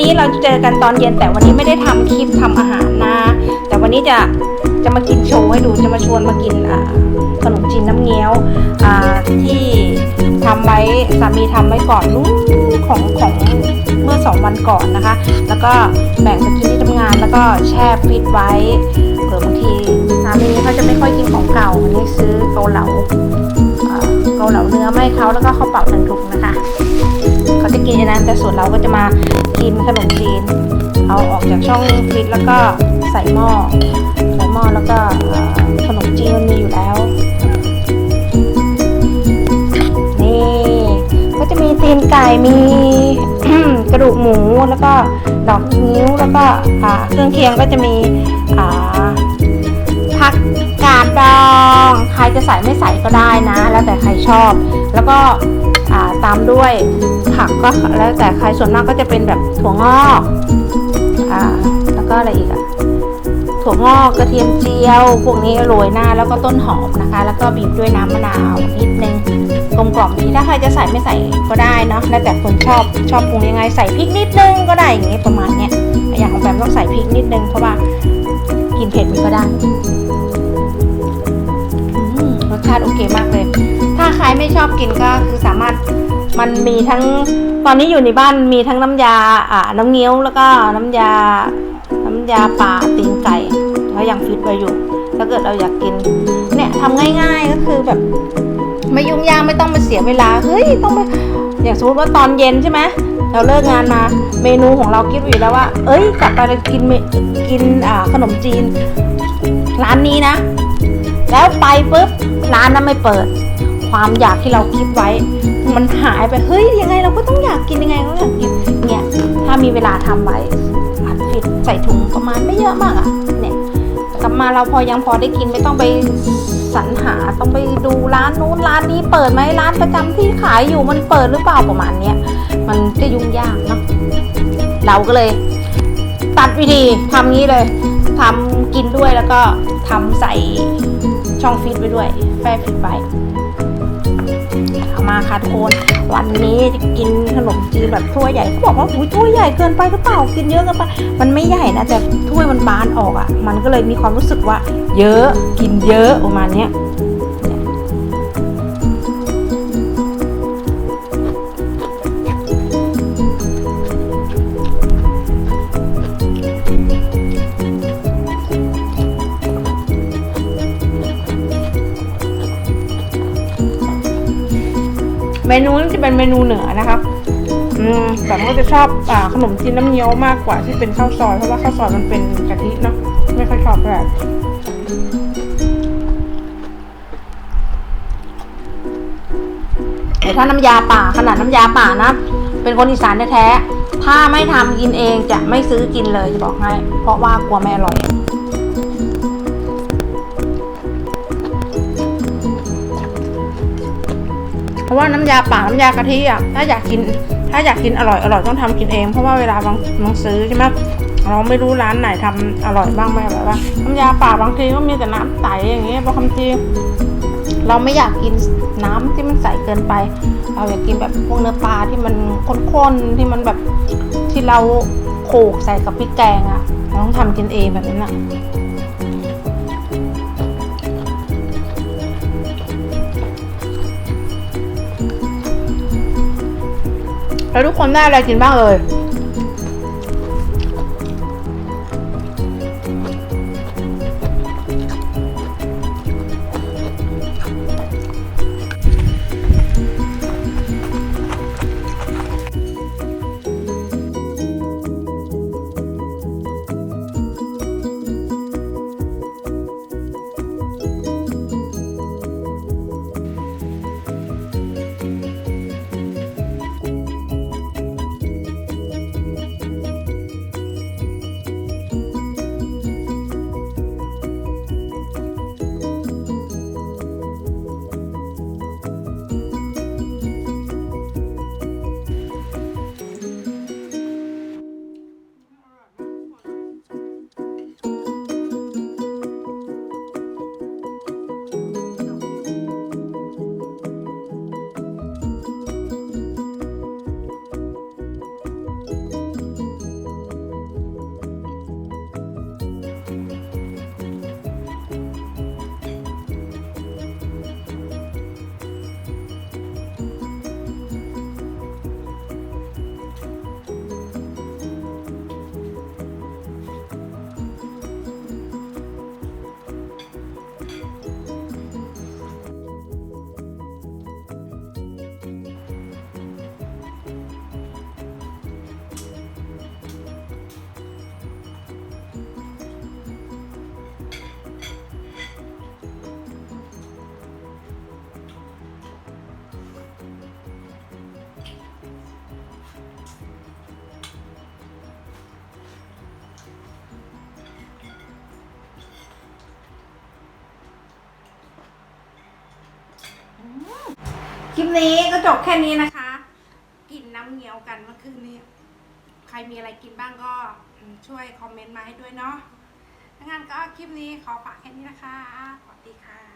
นี้เราเจอกันตอนเย็นแต่วันนี้ไม่ได้ทำคลิปทำอาหารนะ แต่วันนี้จะจะมากินโชว์ให้ดูจะมาชวนมากินขนมจีนน้ำเงี้ยวที่ทำไว้สามีทำไว้ก่อนนู้นของของเมื่อสองวันก่อนนะคะ แล้วก็แบ่งไปกินที่ทำงานแล้วก็แช่ฟิตไว้เผื่อบางทีสามีเขาจะไม่ค่อยกินของเก่าวันนี้ซื้อเกาเหลาเกาเหลาเนื้อมาให้เขาแล้วก็ข้าวเปล่าหนึ่งถุงนะคะ นั้นแต่ส่วนเราก็จะมากินขนมจีน เอาออกจากช่องฟิตแล้วก็ใส่หม้อใส่หม้อแล้วก็ขนมจีนมันมีอยู่แล้วนี่ก็จะมีตีนไก่มีกระดูกหมูแล้วก็ดอกนิ้วแล้วก็เครื่องเคียงก็จะมีผักกาดดองใครจะใส่ไม่ใส่ก็ได้นะ แล้วแต่ใครชอบ แล้วก็ตามด้วย ผักก็แล้วแต่ใครส่วนมากก็จะเป็นแบบถั่วงอกอ่าแล้วก็อะไรอีกอะถั่วงอกกระเทียมเจียว พวกนี้โรยหน้าแล้วก็ต้นหอมนะคะ แล้วก็บีบด้วยน้ำมะนาวนิดนึงกลมกล่อมดีถ้าใครจะใส่ไม่ใส่ก็ได้เนาะแล้วแต่คนชอบชอบปรุงยังไงใส่พริกนิดนึงก็ได้อย่างเงี้ยประมาณเนี้ยอย่างของแบมต้องใส่พริกนิดนึงเพราะว่ากินเผ็ดมันก็ได้รสชาติโอเคมากเลย ถ้าใครไม่ชอบกินก็คือสามารถ มันมีทั้งตอนนี้อยู่ในบ้านมีทั้งน้ำยาอ่าน้ำเงี้ยวแล้วก็น้ำยา น้ำยาป่าตีนไก่แล้วยังฟิตไว้อยู่ ถ้าเกิดเราอยากกิน เนี่ยทำง่ายๆก็คือแบบ ไม่ยุ่งยากไม่ต้องมาเสียเวลาเฮ้ยต้องไปอย่างสมมติว่าตอนเย็นใช่ไหมเราเลิกงานมาเมนูของเราคิดไว้อยู่แล้วว่า เอ้ยกลับไปกินกินอ่าขนมจีน ร้านนี้นะ แล้วไปปุ๊บร้านนั้นไม่เปิด ความอยากที่เราคิดไว้ มันหายไปเฮ้ยยังไงเราก็ต้องอยากกินยังไงก็อยากกินเนี่ยถ้ามีเวลาทำไว้อัดฟิตใส่ถุงประมาณไม่เยอะมากอะเนี่ยกลับมาเราพอยังพอได้กินไม่ต้องไปสรรหาต้องไปดูร้านนู้นร้านนี้เปิดไหมร้านประจำที่ขายอยู่มันเปิดหรือเปล่าประมาณเนี้ยมันจะยุ่งยากเนาะเราก็เลย ตัดวิธีทำงี้เลยทำกินด้วยแล้วก็ทำใส่ช่องฟิตไว้ด้วยแฟร์ฟิตไว้ ค่ะทุกคนวันนี้จะกินขนมจีนแบบถ้วยใหญ่เขาบอกว่าอุ้ยถ้วยใหญ่เกินไปก็เปล่ากินเยอะเกินไปมันไม่ใหญ่นะแต่ถ้วยมันบานออกอะ่ะ มันก็เลยมีความรู้สึกว่า เยอะกินเยอะประมาณเนี้ย เมนูนี้จะเป็นเมนูเหนือนะคะอืมแต่ก็จะชอบอ่าขนมจีนน้ำเงี้ยวมากกว่าที่เป็นข้าวซอยเพราะว่าข้าวซอยมันเป็นกะทิเนาะไม่ค่อยชอบแบบแต่ถ้าน้ำยาป่าขนาดน้ำยาป่านะ เป็นคนอีสานแท้ๆถ้าไม่ทำกินเองจะไม่ซื้อกินเลยจะบอกให้ เพราะว่ากลัวไม่อร่อย ราะว่าน้ำยาป่าน้ำยากะทิอะถ้าอยากกิน ถ้าอยากกินอร่อยอร่อยต้องทำกินเอง เพราะว่าเวลาบางบางซื้อใช่ไหมเราไม่รู้ร้านไหนทำอร่อยบ้างไม่อร่าน้ำยาป่าบางทีก็มีแต่น้ำใสอย่างเงี้ยบางทีเราไม่อยากกินน้ำที่มันใสเกินไป เราอยากกินแบบพวกเนื้อปลาที่มันข้นๆที่มันแบบที่เราโขลกใส่กับพริกแกงอะ เราต้องทำกินเองแบบนั้นอะ แล้วทุกคนได้อะไรกินบ้างเอ่ย ลิปนี้ก็จบแค่นี้นะคะ กินน้ำเงี้ยวกันเมื่อคืนนี้ ใครมีอะไรกินบ้างก็ช่วยคอมเมนต์มาให้ด้วยเนาะถ้างั้นก็คลิปนี้ขอฝากแค่นี้นะคะ สวัสดีค่ะ